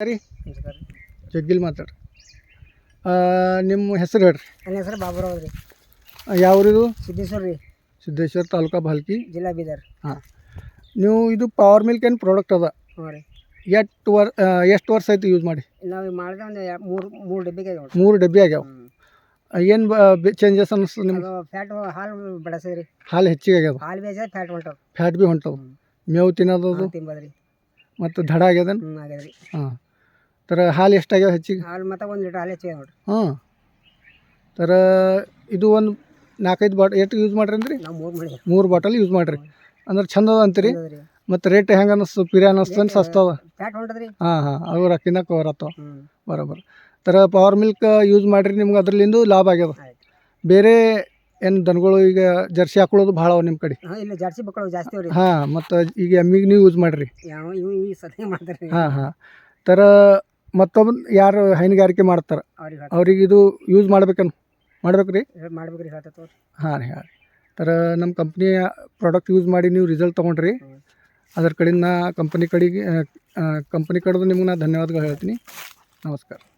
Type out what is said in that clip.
ಸರಿ? ನಮಸ್ಕಾರ ಜಗ್ಗಿಲ್ ಮಾತಾಡ್ರಿ ನಿಮ್ಮ ಹೆಸರು ಹೇಳ್ರಿ. ನನ್ನ ಹೆಸರು ಬಾಬುರಾವ್ ರೀ. ಯಾವ್ರಿದು? ಸಿದ್ದೇಶ್ವರ ರೀ. ಸಿದ್ದೇಶ್ವರ ತಾಲೂಕಾ ಬಾಲ್ಕಿ ಜಿಲ್ಲಾ ಬೀದರ್. ಹಾಂ. ನೀವು ಇದು ಪವರ್ ಮಿಲ್ಕ್ ಏನು ಪ್ರಾಡಕ್ಟ್ ಅದ? ಹ್ಞೂ ರೀ. ಎಷ್ಟು ವರ್ ಎಷ್ಟು ವರ್ಷ ಆಯ್ತು ಯೂಸ್ ಮಾಡಿ? ನಾವು ಮಾಡಿದ ಒಂದು ಮೂರು ಮೂರು ಡಬ್ಬಿಗೆ ನೋಡ್ರಿ. ಮೂರು ಡಬ್ಬಿ ಆಗ್ಯಾವ? ಏನು ಚೇಂಜಸ್ ಅನ್ನಿಸ್ತದೆ ನಿಮ್ಗೆ? ಫ್ಯಾಟ್ ಹಾಲು ಬಡಸದ್ರಿ ಹಾಲು ಹೆಚ್ಚಿಗೆ ಆಗ್ಯಾವ? ಹಾಲು ಬೇಜ ಫ್ಯಾಟ್ ಹೊಂಟವು. ಫ್ಯಾಟ್ ಬಿ ಹೊಂಟವು. ಮೇವು ತಿನ್ನೋದು ತಿಂಬದ್ರಿ ಮತ್ತು ದಡ ಆಗ್ಯದನ್? ಹ್ಞೂ ಆಗ್ಯದ್ರಿ ಹಾಂ. ತರ ಹಾಲು ಎಷ್ಟಾಗ್ಯಾವ ಹೆಚ್ಚಿಗೆ? ಹಾಲು ಮತ್ತೆ ಒಂದು ಲೀಟರ್ ಹಾಲು ಹೆಚ್ಚಿಗೆ ನೋಡಿರಿ. ಹಾಂ. ತರ ಇದು ಒಂದು ನಾಲ್ಕೈದು ಬಾಟ್ ಎಷ್ಟು ಯೂಸ್ ಮಾಡ್ರಿ ಅಂದ್ರಿ? ನಾವು ಮೂರು ಮಾಡಿ ಮೂರು ಬಾಟಲ್ ಯೂಸ್ ಮಾಡ್ರಿ. ಅಂದ್ರೆ ಚಂದ ಅದ ಅಂತೀರಿ? ಮತ್ತೆ ರೇಟ್ ಹೆಂಗೆ ಅನ್ನಿಸ್ತು ಪಿರಿ ಅನ್ನಿಸ್ತೇನೆ ಸಸ್ತ ಅದ ಫ್ಯಾಟ್ ಹೊಂಟದ್ರಿ. ಹಾಂ ಹಾಂ. ಅವು ರೊಕ್ಕಿನ ಕವರ್ ಆತಾವ. ಬರೋಬ್ಬರ ಬರೋಬರ್. ಥರ ಪವರ್ ಮಿಲ್ಕ್ ಯೂಸ್ ಮಾಡಿರಿ ನಿಮ್ಗೆ ಅದ್ರಲ್ಲಿಂದು ಲಾಭ ಆಗ್ಯದ ಬೇರೆ ಏನು ದನಗಳು ಈಗ ಜರ್ಸಿ ಹಾಕೊಳ್ಳೋದು ಭಾಳ ಅವ ನಿಮ್ಮ ಕಡೆ. ಹಾಂ ಇಲ್ಲಿ ಜರ್ಸಿ ಮಕ್ಕಳು ಜಾಸ್ತಿ ಅವ್ರಿ. ಹಾಂ ಮತ್ತು ಈಗ ಎಮ್ಮಿಗೆ ನೀವು ಯೂಸ್ ಮಾಡಿರಿ. ಯಾವ ಇವು ಈ ಸತಿ ಮಾಡ್ತಾರೆ ಹಾಂ ಹಾಂ. ಥರ ಮತ್ತೊಬ್ಬ ಯಾರು ಹೈನುಗಾರಿಕೆ ಮಾಡ್ತಾರೆ? ಅವ್ರಿಗೆ ಅವ್ರಿಗೆ ಇದು ಯೂಸ್ ಮಾಡ್ಬೇಕನ್ ಮಾಡ್ಬೇಕು ರೀ ಮಾಡ್ಬೇಕ್ರಿ ರೀ ಹಾಂ ರೀ ಹಾಂ ರೀ. ತರ ನಮ್ಮ ಕಂಪ್ನಿಯ ಪ್ರಾಡಕ್ಟ್ ಯೂಸ್ ಮಾಡಿ ನೀವು ರಿಸಲ್ಟ್ ತೊಗೊಂಡ್ರಿ. ಹ್ಮ್. ಅದ್ರ ಕಡೆಯಿಂದ ಕಂಪನಿ ಕಡೆಗೆ ಕಂಪನಿ ಕಡೆದು ನಿಮ್ಗೆ ನಾ ಧನ್ಯವಾದಗಳು ಹೇಳ್ತೀನಿ. ನಮಸ್ಕಾರ.